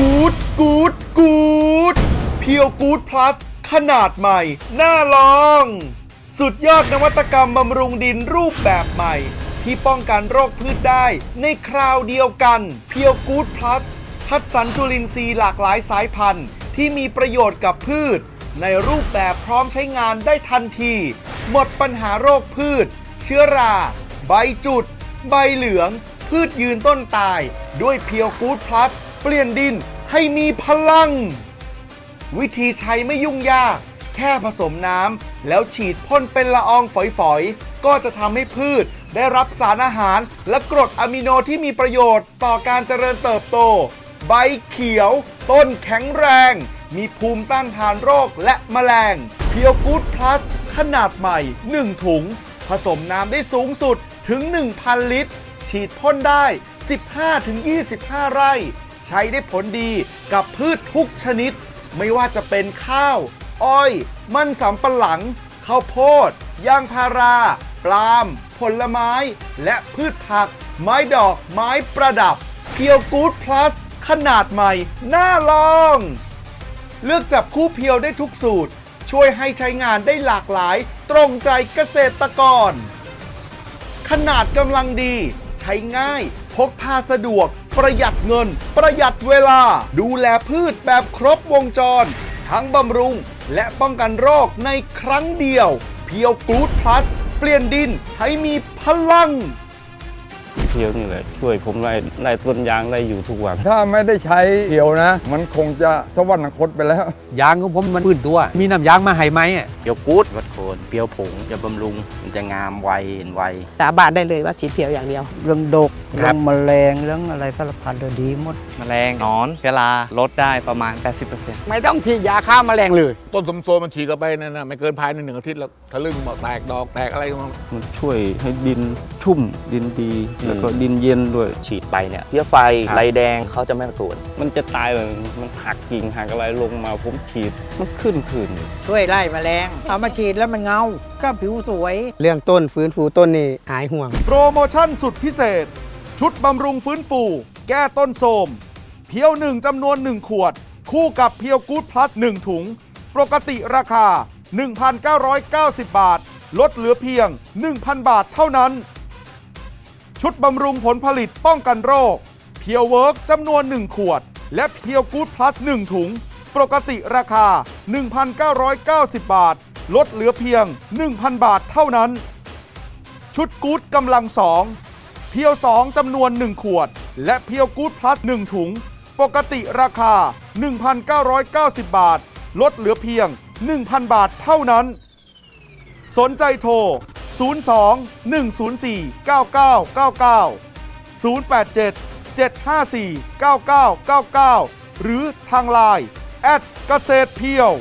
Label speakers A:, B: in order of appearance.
A: กูดกูดกูดเพียวกูดพลัสขนาดใหม่ น่าลอง สุดยอดนวัตกรรมบำรุงดินรูปแบบใหม่ ที่ป้องกันโรคพืชได้ในคราวเดียวกันเพียวกูดพลัสคัดสรรจุลินทรีย์หลากหลายสายพันธุ์ ที่มีประโยชน์กับพืช ในรูปแบบพร้อมใช้งานได้ทันที หมดปัญหาโรคพืช เชื้อรา ใบจุด ใบเหลือง พืชยืนต้นตาย ด้วยเพียวกูดพลัส ปลี่ยนดินให้มีพลัง วิธีใช้ไม่ยุ่งยาก แค่ผสมน้ำแล้วฉีดพ่นเป็นละอองฝอยๆ ก็จะทำให้พืชได้รับสารอาหารและกรดอะมิโนที่มีประโยชน์ต่อการเจริญเติบโต ใบเขียว ต้นแข็งแรง มีภูมิต้านทานโรคและแมลง เพียวกูดพลัส ขนาดใหม่ 1 ถุง ผสมน้ำได้สูงสุดถึง 1,000 ลิตร ฉีดพ่นได้ 15-25 ไร่ ใช้ได้ผลดีกับพืชทุกชนิด ไม่ว่าจะเป็นข้าว อ้อย มันสำปะหลัง ข้าวโพดยางพารา ปล์มผลไม้ และพืชผัก ไม้ดอก ไม้ประดับเพียวกูดพลัสขนาดใหม่ น่าลอง เลือกจับคู่เพียวได้ทุกสูตร ช่วยให้ใช้งานได้หลากหลาย ตรงใจเกษตรกร ขนาดกำลังดี ใช้ง่าย พกพาสะดวก ประหยัดเงิน ประหยัดเวลา ดูแลพืชแบบครบวงจร ทั้งบำรุง และป้องกันโรคในครั้งเดียว เพียวกรูดพลัส เปลี่ยนดินให้มีพลัง
B: พียวนี่แหละช่วยผมไล่ไล่ต้นยางไล่อยู่ทุกวัน
C: ถ้าไม่ได้ใช้เขียวนะ มันคงจะสวรรคตไปแล้ว
D: ยางของผมมันพื้นตัว มีน้ำยางมาให้ไหมอะ
E: เปียวกูดวัดโคนเปียวผงจะบำรุง มันจะงามไวเห็นไว
F: สาบานได้เลยว่าฉีดเพียวอย่างเดียว
G: เรื่องดก
E: ครั
G: เรื่
E: บ
G: องแมลงเรื่องอะไรสารพัดเลยดีหมด
E: แมลงหนอนเวลาลดได้ประมาณ 80%
D: ไม่ต้องฉีดยาฆ่าแมลงเลย
H: ต้นสมตัวมันฉีกกันไปนั่นนะไม่เกินภายในหนึ่งอาทิตย์แล้วทะลึ่งหมดแตกดอกแตกอะไรก็มัน
B: มันช่วยให้ดินชุ่มดินดีแล้วก็ดินเย็นด้วย
E: ฉีดไปเนี่ยเพี้ยไฟไรแดงเขาจะไม่มากวน
B: มันจะตายเลยมันหักกิ่งหักอะไรลงมาผมฉีดมันขึ้นขึ้น
G: ช่วยไล่แมลงเอามาฉีดแล้วมันเงา ก็ผิวสวย
F: เรื่องต้นฟื้นฟูต้นนี่หายห่วง
A: โปรโมชั่นสุดพิเศษ ชุดบำรุงฟื้นฟู แก้ต้นโทรมเพียวหนึ่งจำนวน1ขวด คู่กับเพียวกูดพลัส1ถุง ปกติราคา 1,990 บาท ลดเหลือเพียง 1,000 บาทเท่านั้น ชุดบำรุงผลผลิตป้องกันโรค เพียวเวิร์กจำนวน 1 ขวด และเพียวกูดพลัส 1 ถุง ปกติราคา 1,990 บาท ลดเหลือเพียง 1,000 บาทเท่านั้น ชุดกูดกำลังสองเพียว 2จำนวน 1 ขวด และเพียวกูดพลัส 1 ถุง ปกติราคา 1,990 บาท ลดเหลือเพียง 1,000 บาทเท่านั้น สนใจโทร 02 104 9999 087 754 9999 หรือทางไลน์แอดเกษตรเพียว